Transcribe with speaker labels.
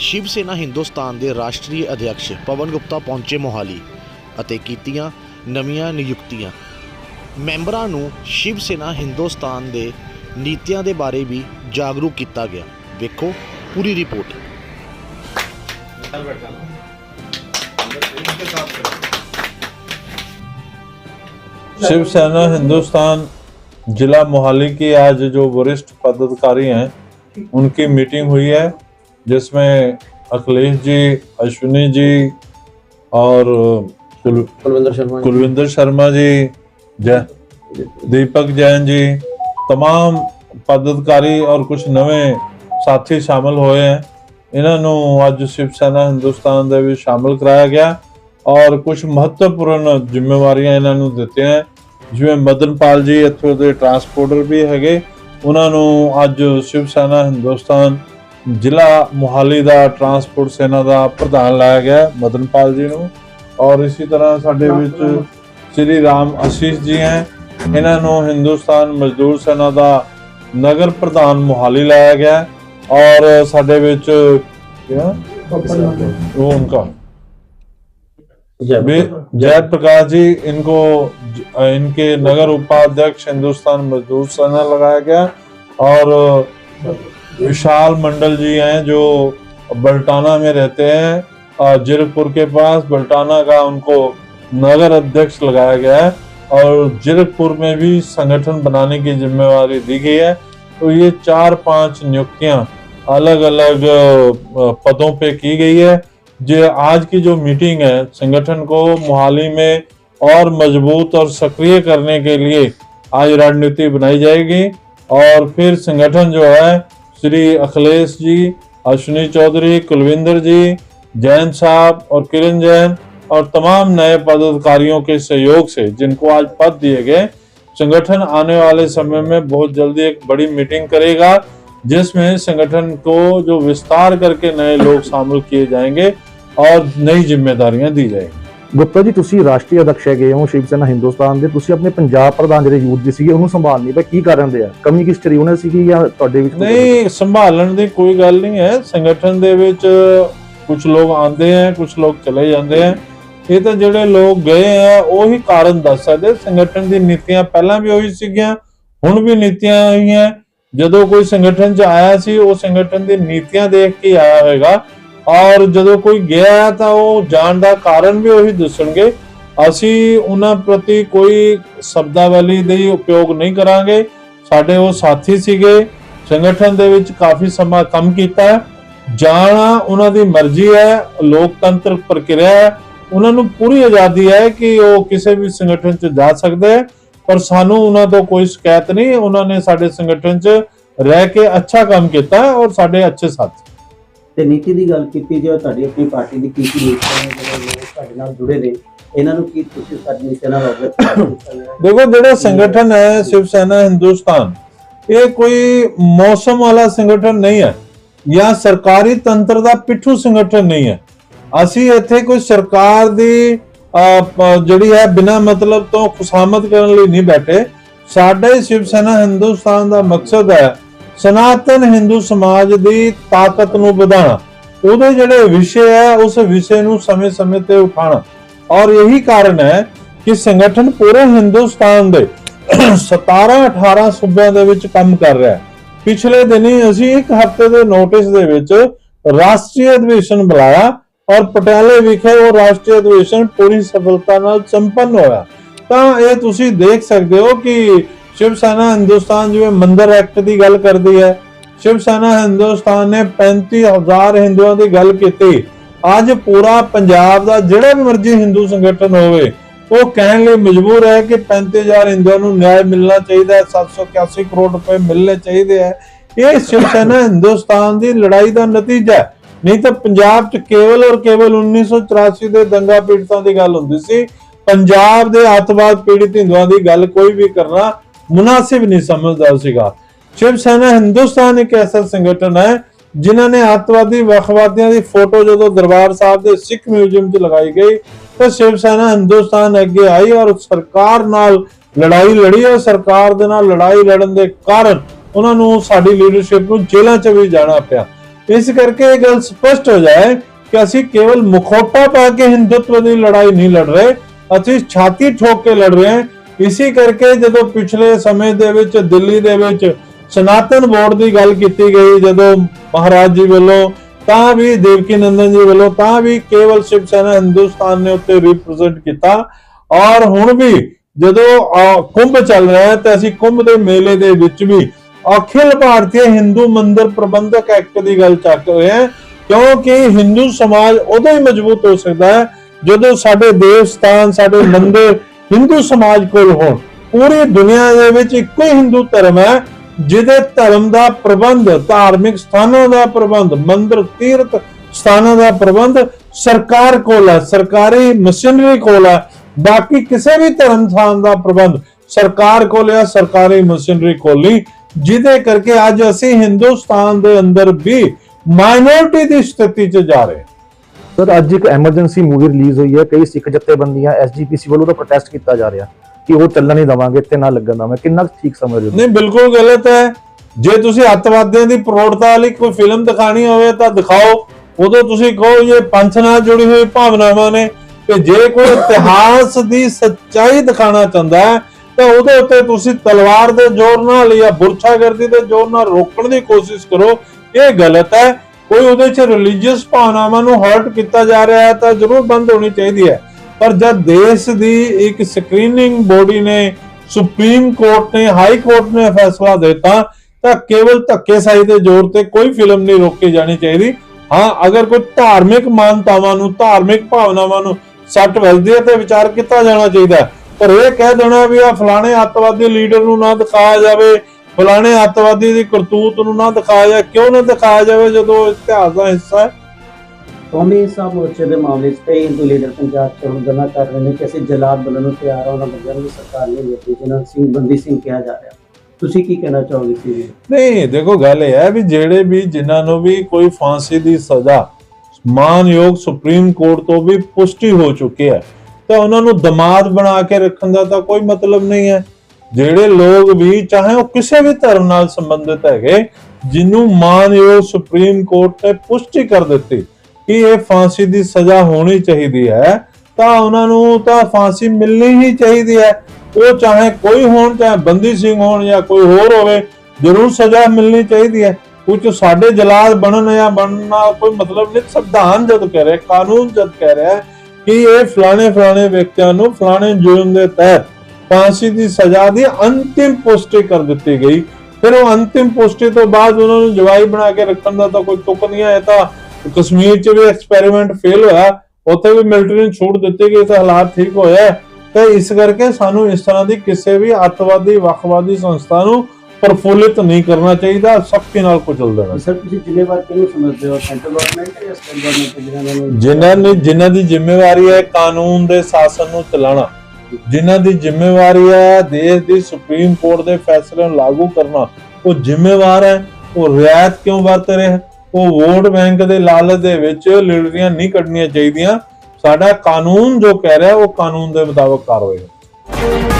Speaker 1: ਸ਼ਿਵ ਸੈਨਾ ਹਿੰਦੁਸਤਾਨ ਦੇ ਰਾਸ਼ਟਰੀ ਅਧਿਕਸ਼ ਪਵਨ ਗੁਪਤਾ ਪਹੁੰਚੇ ਮੋਹਾਲੀ ਅਤੇ ਕੀਤੀਆਂ ਨਵੀਆਂ ਨਿਯੁਕਤੀਆਂ ਮੈਂਬਰਾਂ ਨੂੰ ਸ਼ਿਵ ਸੈਨਾ ਹਿੰਦੁਸਤਾਨ ਦੇ ਨੀਤੀਆਂ ਦੇ ਬਾਰੇ ਵੀ ਜਾਗਰੂਕ ਕੀਤਾ ਗਿਆ ਵੇਖੋ ਪੂਰੀ ਰਿਪੋਰਟ
Speaker 2: शिवसेना हिंदुस्तान जिला मोहाली की आज जो वरिष्ठ पदाधिकारी हैं उनकी मीटिंग हुई है जिसमें अखिलेश जी अश्विनी जी और कुल-
Speaker 3: कुलविंदर शर्मा जी।
Speaker 2: कुलविंदर शर्मा जी जय दीपक जैन जी तमाम पदाधिकारी और कुछ ਨਵੇਂ ਸਾਥੀ ਸ਼ਾਮਲ ਹੋਏ ਹੈ ਇਹਨਾਂ ਨੂੰ ਅੱਜ ਸ਼ਿਵ ਸੈਨਾ ਹਿੰਦੁਸਤਾਨ ਦੇ ਵਿੱਚ ਸ਼ਾਮਲ ਕਰਾਇਆ ਗਿਆ ਔਰ ਕੁਝ ਮਹੱਤਵਪੂਰਨ ਜ਼ਿੰਮੇਵਾਰੀਆਂ ਇਹਨਾਂ ਨੂੰ ਦਿੱਤੀਆਂ ਜਿਵੇਂ ਮਦਨਪਾਲ ਜੀ ਇੱਥੋਂ ਦੇ ਟਰਾਂਸਪੋਰਟਰ ਵੀ ਹੈਗੇ ਉਹਨਾਂ ਨੂੰ ਅੱਜ ਸ਼ਿਵ ਸੈਨਾ ਹਿੰਦੁਸਤਾਨ ਜ਼ਿਲ੍ਹਾ ਮੁਹਾਲੀ ਦਾ ਟਰਾਂਸਪੋਰਟ ਸੈਨਾ ਦਾ ਪ੍ਰਧਾਨ ਲਾਇਆ ਗਿਆ ਹੈ, ਮਦਨਪਾਲ ਜੀ ਨੂੰ ਔਰ ਇਸੇ ਤਰ੍ਹਾਂ ਸਾਡੇ ਵਿੱਚ ਸ੍ਰੀ ਰਾਮ ਆਸ਼ੀਸ਼ ਜੀ ਹੈ ਇਹਨਾਂ ਨੂੰ ਹਿੰਦੁਸਤਾਨ ਮਜ਼ਦੂਰ ਸੈਨਾ ਦਾ ਨਗਰ ਪ੍ਰਧਾਨ ਮੁਹਾਲੀ ਲਾਇਆ ਗਿਆ ਹੈ और ਸਾਡੇ ਵਿੱਚ क्या वो उनका
Speaker 3: जय
Speaker 2: वे जय प्रकाश जी इनको ज- इनके नगर उपाध्यक्ष हिंदुस्तान मजदूर सेना लगाया गया और विशाल मंडल जी हैं जो बल्टाना में रहते हैं। जीरकपुर के पास बल्टाना का उनको नगर अध्यक्ष लगाया गया है और जीरकपुर में भी संगठन बनाने की जिम्मेवारी दी गई है। तो ये चार पाँच नियुक्तियाँ अलग अलग पदों पे की गई है। जो, आज की जो मीटिंग है संगठन को मोहाली में और मज़बूत और सक्रिय करने के लिए आज रणनीति बनाई जाएगी और फिर संगठन जो है श्री अखिलेश जी, अश्विनी चौधरी, कुलविंदर जी, जैन साहब और किरण जैन और तमाम नए पदाधिकारियों के सहयोग से, जिनको आज पद दिए गए, संगठन आने वाले समय में बहुत जल्दी एक बड़ी मीटिंग करेगा, जिसमें संगठन को जो विस्तार करके नए लोग शामिल किए जाएँगे और नई जिम्मेदारियाँ दी जाएँगी।
Speaker 4: ਗੁਪਤਾ ਜੀ ਤੁਸੀਂ ਰਾਸ਼ਟਰੀ ਅਧਿਕਸ਼ ਹੈਗੇ ਹੋ ਸ਼ਿਵ ਸੈਨਾ ਹਿੰਦੁਸਤਾਨ ਦੇ ਤੁਸੀਂ ਆਪਣੇ ਪੰਜਾਬ ਪ੍ਰਧਾਨ ਜਿਹੜੇ ਯੂਥ ਦੇ ਸੀਗੇ ਉਹਨੂੰ ਸੰਭਾਲਣੀ ਪਈ ਕੀ ਕਾਰਨ ਦੇ ਆ ਕਮੀ ਕਿਸ ਚਰੀ ਉਹਨਾਂ ਸੀਗੀ ਜਾਂ ਤੁਹਾਡੇ ਵਿੱਚ
Speaker 2: ਨਹੀਂ ਸੰਭਾਲਣ ਦੀ ਕੋਈ ਗੱਲ ਨਹੀਂ ਹੈ। ਸੰਗਠਨ ਦੇ ਵਿੱਚ ਕੁਝ ਲੋਕ ਆਉਂਦੇ ਹੈ ਕੁਝ ਲੋਕ ਚਲੇ ਜਾਂਦੇ ਹੈ। ਇਹ ਤਾਂ ਜਿਹੜੇ ਲੋਕ ਗਏ ਆ ਉਹੀ ਕਾਰਨ ਦੱਸ ਸਕਦੇ ਸੰਗਠਨ ਦੀ ਨੀਤੀਆਂ ਪਹਿਲਾਂ ਵੀ ਉਹੀ ਸੀਗੀਆਂ ਹੁਣ ਵੀ ਨੀਤੀਆਂ ਹੋਈਆਂ ਜਦੋਂ ਕੋਈ ਸੰਗਠਨ 'ਚ ਆਇਆ ਸੀ ਉਹ ਸੰਗਠਨ ਦੀ ਨੀਤੀਆਂ ਦੇਖ ਕੇ ਆਇਆ ਹੋਵੇਗਾ ਔਰ ਜਦੋਂ ਕੋਈ ਗਿਆ ਤਾਂ ਉਹ ਜਾਣ ਦਾ ਕਾਰਨ ਵੀ ਉਹੀ ਦੱਸਣਗੇ। ਅਸੀਂ ਉਹਨਾਂ ਪ੍ਰਤੀ ਕੋਈ ਸ਼ਬਦਾਵਲੀ ਦੇ ਉਪਯੋਗ ਨਹੀਂ ਕਰਾਂਗੇ। ਸਾਡੇ ਉਹ ਸਾਥੀ ਸੀਗੇ, ਸੰਗਠਨ ਦੇ ਵਿੱਚ ਕਾਫੀ ਸਮਾਂ ਕੰਮ ਕੀਤਾ ਜਾਣਾ ਉਹਨਾਂ ਦੀ ਮਰਜ਼ੀ ਹੈ, ਲੋਕਤੰਤਰ ਪ੍ਰਕਿਰਿਆ ਹੈ। ਉਹਨਾਂ ਨੂੰ ਪੂਰੀ ਆਜ਼ਾਦੀ ਹੈ ਕਿ ਉਹ ਕਿਸੇ ਵੀ ਸੰਗਠਨ 'ਚ ਜਾ ਸਕਦੇ ਹੈ। ਪਰ ਸਾਨੂੰ ਉਹਨਾਂ ਤੋਂ ਕੋਈ ਸ਼ਿਕਾਇਤ ਨਹੀਂ। ਉਹਨਾਂ ਨੇ ਸਾਡੇ ਸੰਗਠਨ 'ਚ ਰਹਿ ਕੇ ਅੱਛਾ ਕੰਮ ਕੀਤਾ ਔਰ ਸਾਡੇ ਅੱਛੇ ਸਾਥੀ।
Speaker 3: ਤੇ ਨੀਤੀ ਦੀ ਗੱਲ ਕੀਤੀ ਜੇ ਤੁਹਾਡੀ ਆਪਣੀ ਪਾਰਟੀ ਦੀ ਕੀ ਕੀ ਨੀਤੀਆਂ ਨੇ ਜਿਹੜੇ ਲੋਕ ਤੁਹਾਡੇ ਨਾਲ ਜੁੜੇ ਨੇ ਇਹਨਾਂ ਨੂੰ ਕੀ ਤੁਸੀਂ ਸਾਡੀ ਨੀਤੀਆਂ ਨਾਲ ਅਵਗਤ
Speaker 2: ਦੇਖੋ ਜਿਹੜਾ ਸੰਗਠਨ ਹੈ ਸ਼ਿਵ ਸੈਨਾ ਹਿੰਦੁਸਤਾਨ ਇਹ ਕੋਈ ਮੌਸਮ ਵਾਲਾ ਸੰਗਠਨ ਨਹੀਂ ਹੈ ਜਾਂ ਸਰਕਾਰੀ ਤੰਤਰ ਦਾ ਪਿੱਠੂ ਸੰਗਠਨ ਨਹੀਂ ਹੈ। ਅਸੀਂ ਇੱਥੇ ਕੋਈ ਸਰਕਾਰ ਦੀ ਅਹ, ਜਿਹੜੀ ਹੈ ਬਿਨਾ ਮਤਲਬ ਤੋਂ ਖੁਸ਼ਾਮਦ ਕਰਨ ਲਈ ਨਹੀਂ ਬੈਠੇ। ਸਾਡੇ ਸ਼ਿਵ ਸੈਨਾ ਹਿੰਦੁਸਤਾਨ ਦਾ ਮਕਸਦ ਹੈ ਸਨਾਤਨ ਹਿੰਦੂ ਸਮਾਜ ਦੀ ਤਾਕਤ ਨੂੰ ਵਧਾਉਣਾ। ਉਹਦੇ ਜਿਹੜੇ ਵਿਸ਼ੇ ਹੈ ਉਸ ਵਿਸ਼ੇ ਨੂੰ ਸਮੇਂ-ਸਮੇਂ ਤੇ ਉਠਾਉਣਾ। ਔਰ ਇਹੀ ਕਾਰਨ ਹੈ ਕਿ ਸੰਗਠਨ ਪੂਰੇ ਹਿੰਦੁਸਤਾਨ ਦੇ 17 18 ਸੂਬਿਆਂ ਦੇ ਵਿੱਚ ਕੰਮ ਕਰ ਰਿਹਾ ਹੈ। ਪਿਛਲੇ ਦਿਨੀ ਅਸੀਂ ਇੱਕ ਹਫ਼ਤੇ ਦੇ ਨੋਟਿਸ ਦੇ ਵਿੱਚ ਰਾਸ਼ਟਰੀ ਅਧਿਵੇਸ਼ਨ ਬੁਲਾਇਆ ਔਰ ਪਟਿਆਲੇ ਵਿਖੇ ਉਹ ਰਾਸ਼ਟਰੀ ਅਧਿਵੇਸ਼ਨ ਪੂਰੀ ਸਫਲਤਾ ਨਾਲ ਸੰਪੰਨ ਹੋਇਆ। ਤਾਂ ਇਹ ਤੁਸੀਂ ਦੇਖ ਸਕਦੇ ਹੋ ਕਿ ਸ਼ਿਵ ਸੈਨਾ ਹਿੰਦੁਸਤਾਨ ਜਿਵੇਂ ਮੰਦਰ ਐਕਟ ਦੀ ਗੱਲ ਕਰਦੀ ਹੈ, ਸ਼ਿਵ ਸੈਨਾ ਹਿੰਦੁਸਤਾਨ ਨੇ 35000 ਹਿੰਦੂਆਂ ਦੀ ਗੱਲ ਕੀਤੀ। ਅੱਜ ਪੂਰਾ ਪੰਜਾਬ ਦਾ ਜਿਹੜਾ ਵੀ ਮਰਜ਼ੀ ਹਿੰਦੂ ਸੰਗਠਨ ਹੋਵੇ, ਉਹ ਕਹਿਣ ਲਈ ਮਜਬੂਰ ਹੈ ਕਿ 35000 ਹਿੰਦੂਆਂ ਨੂੰ ਨਿਆਂ ਮਿਲਣਾ ਚਾਹੀਦਾ ਹੈ 781 ਕਰੋੜ ਰੁਪਏ ਮਿਲਣੇ ਚਾਹੀਦੇ ਹੈ। ਇਹ ਸ਼ਿਵ ਸੈਨਾ ਹਿੰਦੁਸਤਾਨ ਦੀ ਲੜਾਈ ਦਾ ਨਤੀਜਾ ਹੈ। ਨਹੀਂ ਤਾਂ ਪੰਜਾਬ 'ਚ ਕੇਵਲ ਔਰ ਕੇਵਲ 1984 ਦੇ ਦੰਗਾ ਪੀੜਤਾਂ ਦੀ ਗੱਲ ਹੁੰਦੀ ਸੀ। ਪੰਜਾਬ ਦੇ ਅੱਤਵਾਦ ਪੀੜਿਤ ਹਿੰਦੂਆਂ ਦੀ ਗੱਲ ਕੋਈ ਵੀ ਕਰਨਾ ਮੁਨਾਸਿਬ ਨਹੀਂ ਸਮਝਦਾ ਸੀਗਾ। ਸ਼ਿਵ ਸੈਨਾ ਹਿੰਦੁਸਤਾਨ ਇੱਕ ਐਸਾ ਸੰਗਠਨ ਹੈ, ਜਿਨ੍ਹਾਂ ਨੇ ਅੱਤਵਾਦੀ ਵੱਖਵਾਦੀਆਂ ਦੀ ਫੋਟੋ ਜਦੋਂ ਦਰਬਾਰ ਸਾਹਿਬ ਦੇ ਸਿੱਖ ਮਿਊਜ਼ੀਅਮ 'ਚ ਲਗਾਈ ਗਈ, ਤਾਂ ਸ਼ਿਵ ਸੈਨਾ ਹਿੰਦੁਸਤਾਨ ਅੱਗੇ ਆਈ ਔਰ ਸਰਕਾਰ ਨਾਲ ਲੜਾਈ ਲੜੀ ਔਰ ਸਰਕਾਰ ਦੇ ਨਾਲ ਲੜਾਈ ਲੜਨ ਦੇ ਕਾਰਨ ਉਹਨਾਂ ਨੂੰ ਸਾਡੀ ਲੀਡਰਸ਼ਿਪ ਨੂੰ ਜੇਲ੍ਹਾਂ 'ਚ ਵੀ ਜਾਣਾ ਪਿਆ। ਇਸ ਕਰਕੇ ਇਹ ਗੱਲ ਸਪਸ਼ਟ ਹੋ ਜਾਏ ਕਿ ਅਸੀਂ ਕੇਵਲ ਮੁਖੌਟਾ ਪਾ ਕੇ ਹਿੰਦੁਤਵ ਦੀ ਲੜਾਈ ਨਹੀਂ ਲੜ ਰਹੇ, ਅਸੀਂ ਛਾਤੀ ਠੋਕ ਕੇ ਲੜ ਰਹੇ ਹਾਂ। ਇਸੇ ਕਰਕੇ ਜਦੋਂ ਪਿਛਲੇ ਸਮੇਂ ਦੇ ਵਿੱਚ ਦਿੱਲੀ ਦੇ ਵਿੱਚ ਸਨਾਤਨ ਬੋਰਡ ਦੀ ਗੱਲ ਕੀਤੀ ਗਈ, ਜਦੋਂ ਮਹਾਰਾਜ ਜੀ ਵੱਲੋਂ, ਤਾਂ ਵੀ ਦੇਵਕੀ ਨੰਦਨ ਜੀ ਵੱਲੋਂ, ਤਾਂ ਵੀ ਕੇਵਲ ਸ਼ਿਵ ਸੈਨਾ ਹਿੰਦੁਸਤਾਨ ਨੇ ਉੱਤੇ ਰਿਪਰੈਜ਼ੈਂਟ ਕੀਤਾ। ਔਰ ਹੁਣ ਵੀ ਜਦੋਂ ਕੁੰਭ ਚੱਲ ਰਿਹਾ ਹੈ, ਤਾਂ ਅਸੀਂ ਕੁੰਭ ਦੇ ਮੇਲੇ ਦੇ ਵਿੱਚ ਵੀ ਅਖਿਲ ਭਾਰਤੀ ਹਿੰਦੂ ਮੰਦਿਰ ਪ੍ਰਬੰਧਕ ਐਕਟ ਦੀ ਗੱਲ ਚੱਕ ਰਹੇ ਹਾਂ, ਕਿਉਂਕਿ ਹਿੰਦੂ ਸਮਾਜ ਉਦੋਂ ਹੀ ਮਜ਼ਬੂਤ ਹੋ ਸਕਦਾ ਹੈ ਜਦੋਂ ਸਾਡੇ ਦੇਵ ਸਥਾਨ, ਸਾਡੇ ਮੰਦਿਰ ਹਿੰਦੂ ਸਮਾਜ ਕੋਲ ਹੋਣ। ਪੂਰੀ ਦੁਨੀਆ ਦੇ ਵਿੱਚ ਇੱਕੋ ਹੀ ਹਿੰਦੂ ਧਰਮ ਹੈ, ਜਿਹਦੇ ਧਰਮ ਦਾ ਪ੍ਰਬੰਧ, ਧਾਰਮਿਕ ਸਥਾਨਾਂ ਦਾ ਪ੍ਰਬੰਧ, ਮੰਦਿਰ, ਤੀਰਥ ਸਥਾਨਾਂ ਦਾ ਪ੍ਰਬੰਧ ਸਰਕਾਰ ਕੋਲ ਹੈ, ਸਰਕਾਰੀ ਮਸ਼ੀਨਰੀ ਕੋਲ ਹੈ। ਬਾਕੀ ਕਿਸੇ ਵੀ ਧਰਮ ਸਥਾਨ ਦਾ ਪ੍ਰਬੰਧ ਸਰਕਾਰ ਕੋਲ ਹੈ, ਸਰਕਾਰੀ ਮਸ਼ੀਨਰੀ ਕੋਲ ਨਹੀਂ। ਜਿਹਦੇ ਕਰਕੇ ਅੱਜ ਅਸੀਂ ਹਿੰਦੁਸਤਾਨ ਦੇ ਅੰਦਰ ਵੀ ਮਾਈਨੋਰਟੀ ਦੀ ਸਥਿਤੀ 'ਚ ਜਾ ਰਹੇ
Speaker 4: ਸਰ, ਅੱਜ ਇੱਕ ਐਮਰਜੈਂਸੀ ਮੂਵੀ ਰਿਲੀਜ਼ ਹੋਈ ਹੈ, ਕਈ ਸਿੱਖ ਜਥੇਬੰਦੀਆਂ ਐਸਜੀਪੀਸੀ ਵੱਲੋਂ ਤਾਂ ਪ੍ਰੋਟੈਸਟ ਕੀਤਾ ਜਾ ਰਿਹਾ ਕਿ ਉਹ ਚੱਲਣ ਨਹੀਂ ਦਵਾਂਗੇ, ਇੱਥੇ ਨਾ ਲੱਗਣ ਦਵਾਂਗੇ। ਕਿੰਨਾ ਠੀਕ ਸਮਝਦੇ ਹੋ
Speaker 2: ਨਹੀਂ, ਬਿਲਕੁਲ ਗਲਤ ਹੈ। ਜੇ ਤੁਸੀਂ ਅੱਤਵਾਦੀਆਂ ਦੀ ਪ੍ਰੋੜਤਾ ਲਈ ਕੋਈ ਫਿਲਮ ਦਿਖਾਣੀ ਹੋਵੇ ਤਾਂ ਦਿਖਾਓ। ਉਦੋਂ ਤੁਸੀਂ ਕਹੋ ਇਹ ਪੰਥ ਨਾਲ ਜੁੜੀ ਹੋਈ ਭਾਵਨਾਵਾਂ ਨੇ ਤੇ ਜੇ ਕੋਈ ਇਤਿਹਾਸ ਦੀ ਸੱਚਾਈ ਦਿਖਾਣਾ ਚਾਹੁੰਦਾ ਹੈ, ਤਾਂ ਉਹਦੇ ਉੱਤੇ ਤੁਸੀਂ ਤਲਵਾਰ ਦੇ ਜ਼ੋਰ ਨਾਲ ਜਾਂ ਬੁਰਛਾਗਰਦੀ ਦੇ ਜ਼ੋਰ ਨਾਲ ਰੋਕਣ ਦੀ ਕੋਸ਼ਿਸ਼ ਕਰੋ। ਇਹ ਗਲਤ ਹੈ। ਕੋਈ ਉਹਦੇ 'ਚ ਰਿਲੀਜੀਅਸ ਭਾਵਨਾਵਾਂ ਨੂੰ ਹਰਟ ਕੀਤਾ ਜਾ ਰਿਹਾ ਹੈ ਤਾਂ ਜ਼ਰੂਰ ਬੰਦ ਹੋਣੀ ਚਾਹੀਦੀ ਹੈ। ਪਰ ਜਦ ਦੇਸ਼ ਦੀ ਇੱਕ ਸਕਰੀਨਿੰਗ ਬੋਡੀ ਨੇ, ਸੁਪਰੀਮ ਕੋਰਟ ਨੇ, ਹਾਈ ਕੋਰਟ ਨੇ ਫੈਸਲਾ ਦਿੱਤਾ, ਤਾਂ ਕੇਵਲ ਧੱਕੇਸ਼ਾਹੀ ਦੇ ਜ਼ੋਰ ਤੇ ਕੋਈ ਫਿਲਮ ਨਹੀਂ ਰੋਕੀ ਜਾਣੀ ਚਾਹੀਦੀ। ਹਾਂ, ਅਗਰ ਕੋਈ ਧਾਰਮਿਕ ਮਾਨਤਾਵਾਂ ਨੂੰ, ਧਾਰਮਿਕ ਭਾਵਨਾਵਾਂ ਨੂੰ ਸੱਟ ਵੱਜਦੀ ਹੈ ਤੇ ਵਿਚਾਰ ਕੀਤਾ ਜਾਣਾ ਚਾਹੀਦਾ ਪਰ ਇਹ ਕਹਿ ਦੇਣਾ ਵੀ ਆ ਫਲਾਣੇ ਅੱਤਵਾਦੀ ਲੀਡਰ ਨੂੰ ਨਾ ਦਿਖਾਇਆ ਜਾਵੇ ਫਲਾਣੇ ਅੱਤਵਾਦੀ ਦੀ ਕਰਤੂਤ ਨੂੰ ਨਾ ਦਿਖਾਇਆ ਜਾਵੇ ਕਿਉਂ ਨਾ ਦਿਖਾਇਆ ਜਾਵੇ ਜਦੋਂ ਇਤਿਹਾਸ ਦਾ ਹਿੱਸਾ ਹੈ?
Speaker 3: ਕੌਮੀ ਹਿੱਸਾ ਮੋਰਚੇ ਦੇ ਮਾਮਲੇ 'ਚ ਕਈ ਹਿੰਦੂ ਲੀਡਰ ਪੰਜਾਬ 'ਚ ਹੁਣ ਗੱਲਾਂ ਕਰ ਰਹੇ ਨੇ ਕਿ ਅਸੀਂ ਜਲਾਦ ਬਣਨ ਨੂੰ ਤਿਆਰ ਹਾਂ ਉਹਨਾਂ ਬੰਦਿਆਂ ਨੂੰ ਸਰਕਾਰ ਨੇ ਦਿੱਤੀ ਜਿਨ੍ਹਾਂ ਨੂੰ ਸਿੰਘ ਬੰਦੀ ਸਿੰਘ ਕਿਹਾ ਜਾ ਰਿਹਾ। ਤੁਸੀਂ ਕੀ ਕਹਿਣਾ ਚਾਹੋਗੇ ਲਈ
Speaker 2: ਨਹੀਂ ਦੇਖੋ ਗੱਲ ਇਹ ਹੈ ਵੀ ਜਿਹੜੇ ਵੀ ਜਿਨ੍ਹਾਂ ਨੂੰ ਵੀ ਕੋਈ ਫਾਂਸੀ ਦੀ ਸਜ਼ਾ ਮਾਨਯੋਗ ਸੁਪਰੀਮ ਕੋਰਟ ਤੋਂ ਵੀ ਪੁਸ਼ਟੀ ਹੋ ਚੁੱਕੀ ਹੈ ਤਾਂ ਉਹਨਾਂ ਨੂੰ ਦਮਾਦ ਬਣਾ ਕੇ ਰੱਖਣ ਦਾ ਤਾਂ ਕੋਈ ਮਤਲਬ ਨਹੀਂ ਹੈ। ਜਿਹੜੇ ਲੋਕ ਵੀ ਚਾਹੇ ਉਹ ਕਿਸੇ ਵੀ ਧਰਮ ਨਾਲ ਸੰਬੰਧਿਤ ਹੈਗੇ ਜਿਹਨੂੰ ਮਾਨਯੋਗ ਸੁਪਰੀਮ ਕੋਰਟ ਨੇ ਪੁਸ਼ਟੀ ਕਰ ਦਿੱਤੀ ਕਿ ਇਹ ਫਾਂਸੀ ਦੀ ਸਜ਼ਾ ਹੋਣੀ ਚਾਹੀਦੀ ਹੈ, ਤਾਂ ਉਹਨਾਂ ਨੂੰ ਤਾਂ ਫਾਂਸੀ ਮਿਲਣੀ ਹੀ ਚਾਹੀਦੀ ਹੈ। ਉਹ ਚਾਹੇ ਕੋਈ ਹੋਣ, ਚਾਹੇ ਬੰਦੀ ਸਿੰਘ ਹੋਣ ਜਾਂ ਕੋਈ ਹੋਰ ਹੋਵੇ, ਜ਼ਰੂਰ ਸਜ਼ਾ ਮਿਲਣੀ ਚਾਹੀਦੀ ਹੈ। ਕੁਝ ਸਾਡੇ ਜਲਾਦ ਬਣਨ ਜਾਂ ਬਣਨਾ ਕੋਈ ਮਤਲਬ ਨਹੀਂ, ਸੰਵਿਧਾਨ ਜਦ ਕਹਿ ਰਿਹਾ, ਕਾਨੂੰਨ ਜਦ ਕਹਿ ਰਿਹਾ ਕਿ ਇਹ ਫਲਾਣੇ ਫਲਾਣੇ ਵਿਅਕਤੀਆਂ ਨੂੰ ਫਲਾਣੇ ਜੁਰਮ ਦੇ ਤਹਿਤ ਫਾਂਸੀ ਦੀ ਸਜ਼ਾ ਦੀ ਅੰਤਿਮ ਪੁਸ਼ਟੀ ਕਰ ਦਿੱਤੀ ਗਈ। ਫਿਰ ਉਹ ਅੰਤਿਮ ਪੁਸ਼ਟੀ ਤੋਂ ਬਾਅਦ ਉਹਨਾਂ ਨੂੰ ਜਵਾਈ ਬਣਾ ਕੇ ਰੱਖਣ ਦਾ ਤਾਂ ਕੋਈ ਤੁਕ ਨਹੀਂ ਇਹ ਤਾਂ ਕਸ਼ਮੀਰ 'ਚ ਵੀ ਐਕਸਪੈਰੀਮੈਂਟ ਫੇਲ ਹੋਇਆ। ਉੱਥੇ ਵੀ ਮਿਲਟਰੀ ਨੂੰ ਛੂਟ ਦਿੱਤੀ ਗਈ ਤੇ ਹਾਲਾਤ ਠੀਕ ਹੋਏ ਹੈ। ਤੇ ਇਸ ਕਰਕੇ ਸਾਨੂੰ ਇਸ ਤਰ੍ਹਾਂ ਦੀ ਕਿਸੇ ਵੀ ਅੱਤਵਾਦੀ ਵੱਖਵਾਦੀ ਸੰਸਥਾ ਨੂੰ ਪ੍ਰਫੁੱਲਿਤ ਨਹੀਂ ਕਰਨਾ ਚਾਹੀਦਾ ਸਖਤੀ ਨਾਲ ਕੁਚਲ ਦੇਣਾ
Speaker 3: ਸਰ ਤੁਸੀਂ ਜ਼ਿੰਮੇਵਾਰ ਕਿਹਨੂੰ ਸਮਝਦੇ ਹੋ? ਸੈਂਟਰ ਗਵਰਨਮੈਂਟ ਜਾਂ ਸਟੇਟ ਗਵਰਨਮੈਂਟ ਜਿਨ੍ਹਾਂ ਨੂੰ
Speaker 2: ਜਿਨ੍ਹਾਂ ਨੇ ਜਿਨ੍ਹਾਂ ਦੀ ਜ਼ਿੰਮੇਵਾਰੀ ਹੈ ਕਾਨੂੰਨ ਦੇ ਸ਼ਾਸਨ ਨੂੰ ਚਲਾਉਣਾ। ਜਿਨ੍ਹਾਂ ਦੀ ਜ਼ਿੰਮੇਵਾਰੀ ਹੈ ਦੇਸ਼ ਦੀ ਸੁਪਰੀਮ ਕੋਰਟ ਦੇ ਫੈਸਲੇ ਨੂੰ ਲਾਗੂ ਕਰਨਾ, ਉਹ ਜ਼ਿੰਮੇਵਾਰ ਹੈ, ਉਹ ਰਿਆਇਤ ਕਿਉਂ ਵਰਤ ਰਿਹਾ ਉਹ ਵੋਟ ਬੈਂਕ ਦੇ ਲਾਲਚ ਦੇ ਵਿੱਚ ਲੀਡਰੀਆਂ ਨਹੀਂ ਕੱਢਣੀਆਂ ਚਾਹੀਦੀਆਂ। ਸਾਡਾ ਕਾਨੂੰਨ ਜੋ ਕਹਿ ਰਿਹਾ, ਉਹ ਕਾਨੂੰਨ ਦੇ ਮੁਤਾਬਕ ਕਾਰਵਾਈ ਹੋ।